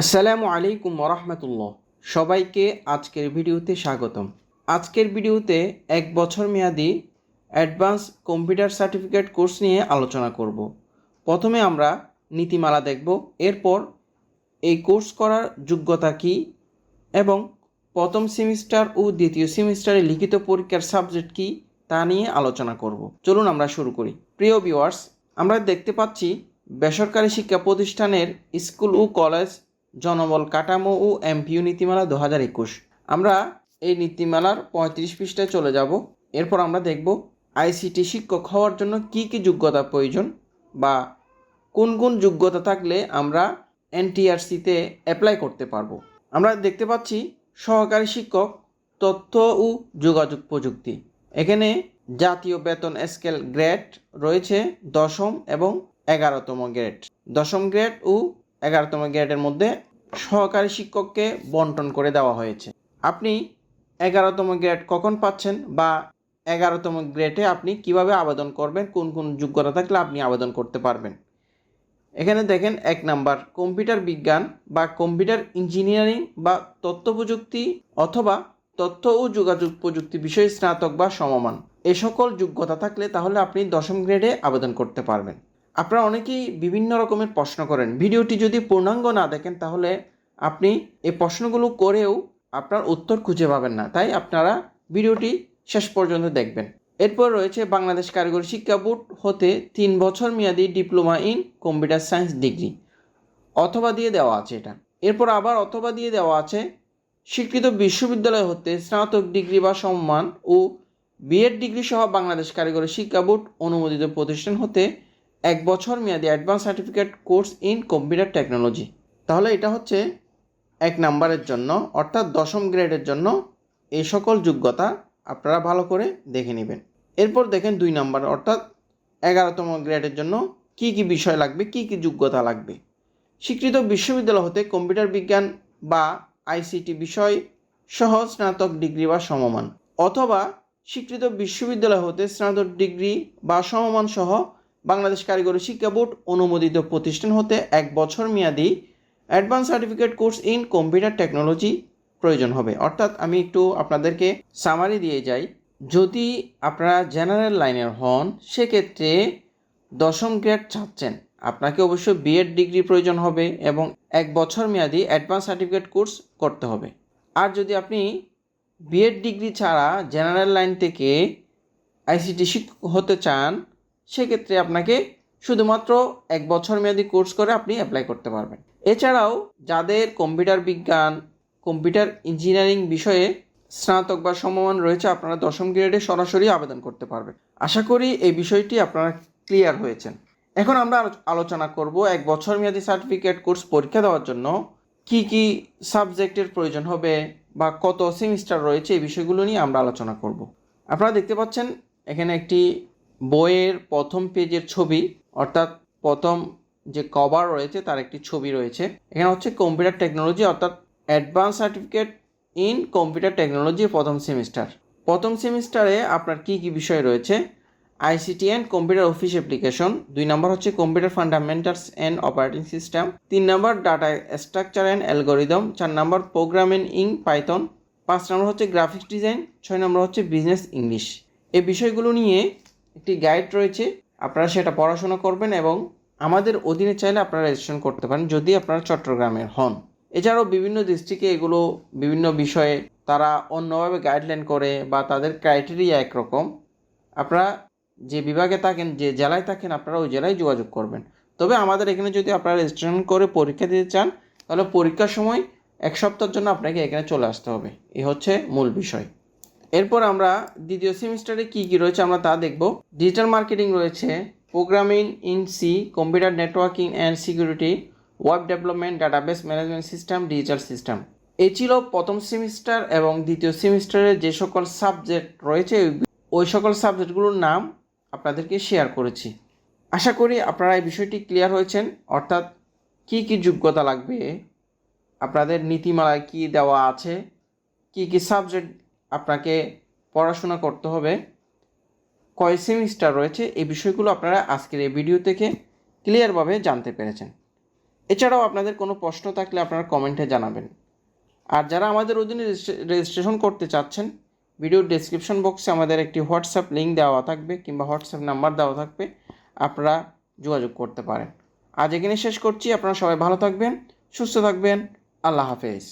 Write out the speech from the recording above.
আসসালামু আলাইকুম ওরহমতুল্লাহ। সবাইকে আজকের ভিডিওতে স্বাগতম। আজকের ভিডিওতে এক বছর মেয়াদি অ্যাডভান্স কম্পিউটার সার্টিফিকেট কোর্স নিয়ে আলোচনা করব। প্রথমে আমরা নীতিমালা দেখব, এরপর এই কোর্স করার যোগ্যতা কী এবং প্রথম সেমিস্টার ও দ্বিতীয় সেমিস্টারে লিখিত পরীক্ষার সাবজেক্ট কি তা নিয়ে আলোচনা করব। চলুন আমরা শুরু করি। প্রিয় ভিউয়ার্স, আমরা দেখতে পাচ্ছি বেসরকারি শিক্ষা প্রতিষ্ঠানের স্কুল ও কলেজ জনবল কাঠামো ও এমপিউ নীতিমালা দু হাজার একুশ। আমরা এই নীতিমালার পঁয়ত্রিশ পৃষ্ঠায় চলে যাব। এরপর আমরা দেখব আইসিটি শিক্ষক হওয়ার জন্য কী কী যোগ্যতা প্রয়োজন বা কোন কোন যোগ্যতা থাকলে আমরা এনটিআরসিতে অ্যাপ্লাই করতে পারব। আমরা দেখতে পাচ্ছি সহকারী শিক্ষক, তথ্য ও যোগাযোগ প্রযুক্তি। এখানে জাতীয় বেতন স্কেল গ্রেড রয়েছে দশম এবং এগারোতম গ্রেড। দশম গ্রেড ও এগারোতম গ্রেডের মধ্যে সহকারী শিক্ষককে বন্টন করে দেওয়া হয়েছে। আপনি এগারোতম গ্রেড কখন পাচ্ছেন বা এগারোতম গ্রেডে আপনি কীভাবে আবেদন করবেন, কোন কোন যোগ্যতা থাকলে আপনি আবেদন করতে পারবেন? এখানে দেখেন এক নাম্বার, কম্পিউটার বিজ্ঞান বা কম্পিউটার ইঞ্জিনিয়ারিং বা তথ্য প্রযুক্তি অথবা তথ্য ও যোগাযোগ প্রযুক্তি বিষয়ে স্নাতক বা সমমান। এ সকল যোগ্যতা থাকলে তাহলে আপনি দশম গ্রেডে আবেদন করতে পারবেন। আপনারা অনেকেই বিভিন্ন রকমের প্রশ্ন করেন। ভিডিওটি যদি পূর্ণাঙ্গ না দেখেন, তাহলে আপনি এই প্রশ্নগুলো করেও আপনার উত্তর খুঁজে পাবেন না। তাই আপনারা ভিডিওটি শেষ পর্যন্ত দেখবেন। এরপর রয়েছে বাংলাদেশ কারিগরি শিক্ষা বোর্ড হতে তিন বছর মেয়াদী diploma in computer science degree. অথবা দিয়ে দেওয়া আছে এটা। এরপর আবার অথবা দিয়ে দেওয়া আছে। স্বীকৃত বিশ্ববিদ্যালয় হতে স্নাতক ডিগ্রি বা সম্মান ও বিএড ডিগ্রি সহ বাংলাদেশ কারিগরি শিক্ষা বোর্ড অনুমোদিত প্রতিষ্ঠান হতে এক বছর মেয়াদী advance certificate course in computer technology তাহলে এটা হচ্ছে এক নাম্বারের জন্য, অর্থাৎ দশম গ্রেডের জন্য এই সকল যোগ্যতা আপনারা ভালো করে দেখে নেবেন। এরপর দেখেন দুই নাম্বার, অর্থাৎ এগারোতম গ্রেডের জন্য কি কি বিষয় লাগবে, কি কি যোগ্যতা লাগবে। স্বীকৃত বিশ্ববিদ্যালয় হতে কম্পিউটার বিজ্ঞান বা আইসিটি বিষয় সহ স্নাতক ডিগ্রি বা সমমান, অথবা স্বীকৃত বিশ্ববিদ্যালয় হতে স্নাতক ডিগ্রি বা সমমান সহ বাংলাদেশ কারিগরি শিক্ষা বোর্ড অনুমোদিত প্রতিষ্ঠান হতে এক বছর মেয়াদি advance certificate course in computer technology প্রয়োজন হবে। অর্থাৎ আমি একটু আপনাদেরকে সামারি দিয়ে যাই। যদি আপনারা জেনারেল লাইনের হন, সেক্ষেত্রে দশম গ্রেড চাচ্ছেন আপনাকে অবশ্যই বিএড ডিগ্রি প্রয়োজন হবে এবং এক বছর মেয়াদি অ্যাডভান্স সার্টিফিকেট কোর্স করতে হবে। আর যদি আপনি বিএড ডিগ্রি ছাড়া জেনারেল লাইন থেকে আইসিটি শিক্ষক হতে চান সেক্ষেত্রে আপনাকে শুধুমাত্র এক বছর মেয়াদি কোর্স করে আপনি অ্যাপ্লাই করতে পারবেন। এছাড়াও যাদের কম্পিউটার বিজ্ঞান কম্পিউটার ইঞ্জিনিয়ারিং বিষয়ে স্নাতক বা সমমান রয়েছে, আপনারা দশম গ্রেডে সরাসরি আবেদন করতে পারবেন। আশা করি এই বিষয়টি আপনারা ক্লিয়ার হয়েছেন। এখন আমরা আলোচনা করব এক বছর মেয়াদি সার্টিফিকেট কোর্স পরীক্ষা দেওয়ার জন্য কি কি সাবজেক্টের প্রয়োজন হবে বা কত সেমিস্টার রয়েছে, এই বিষয়গুলো নিয়ে আমরা আলোচনা করব। আপনারা দেখতে পাচ্ছেন, এখানে একটি বইয়ের প্রথম পেজের ছবি, অর্থাৎ প্রথম যে কভার রয়েছে তার একটি ছবি রয়েছে। এখানে হচ্ছে কম্পিউটার টেকনোলজি অর্থাৎ advance certificate in computer technology প্রথম সেমিস্টার প্রথম সেমিস্টারে আপনার কি কি বিষয় রয়েছে? ICT and computer office application দুই নম্বর হচ্ছে computer fundamentals and operating system তিন নম্বর ডাটা স্ট্রাকচার অ্যান্ড অ্যালগোরিদম চার নম্বর প্রোগ্রামিং ইন পাইথন পাঁচ নম্বর হচ্ছে গ্রাফিক্স ডিজাইন ছয় নম্বর হচ্ছে বিজনেস ইংলিশ এই বিষয়গুলো নিয়ে একটি গাইড রয়েছে, আপনারা সেটা পড়াশোনা করবেন এবং আমাদের অধীনে চাইলে আপনারা রেজিস্ট্রেশন করতে পারেন যদি আপনারা চট্টগ্রামের হন। এছাড়াও বিভিন্ন ডিস্ট্রিক্টে এগুলো বিভিন্ন বিষয়ে তারা অন্যভাবে গাইডলাইন করে বা তাদের ক্রাইটেরিয়া একরকম। আপনারা যে বিভাগে থাকেন, যে জেলায় থাকেন, আপনারা ওই জেলায় যোগাযোগ করবেন। তবে আমাদের এখানে যদি আপনারা রেজিস্ট্রেশন করে পরীক্ষা দিতে চান, তাহলে পরীক্ষার সময় এক সপ্তাহের জন্য আপনাকে এখানে চলে আসতে হবে। এই হচ্ছে মূল বিষয়। এরপর আমরা দ্বিতীয় সেমিস্টারে কী কী রয়েছে আমরা তা দেখব। ডিজিটাল মার্কেটিং রয়েছে programming in C computer networking and security web development database management system digital system এই ছিল প্রথম সেমিস্টার এবং দ্বিতীয় সেমিস্টারে যে সকল সাবজেক্ট রয়েছে, ওই- সকল সাবজেক্টগুলোর নাম আপনাদেরকে শেয়ার করেছি। আশা করি আপনারা এই বিষয়টি ক্লিয়ার হয়েছেন। অর্থাৎ কি কি যোগ্যতা লাগবে, আপনাদের নীতিমালায় কি দেওয়া আছে, কি কি সাবজেক্ট আপনাকে পড়াশোনা করতে হবে। কয় সেমিস্টার রয়েছে, এই বিষয়গুলো আপনারা আজকের এই ভিডিও থেকে ক্লিয়ারভাবে জানতে পেরেছেন। এছাড়াও আপনাদের কোনো প্রশ্ন থাকলে আপনারা কমেন্টে জানাবেন। আর যারা আমাদের অধীনে রেজিস্ট্রেশন করতে চাচ্ছেন ভিডিওর ডেসক্রিপশন বক্সে আমাদের একটি হোয়াটসঅ্যাপ লিঙ্ক দেওয়া থাকবে কিংবা হোয়াটসঅ্যাপ নাম্বার দেওয়া থাকবে, আপনারা যোগাযোগ করতে পারেন। আজ এখানে শেষ করছি, আপনারা সবাই ভালো থাকবেন, সুস্থ থাকবেন, আল্লাহ হাফেজ।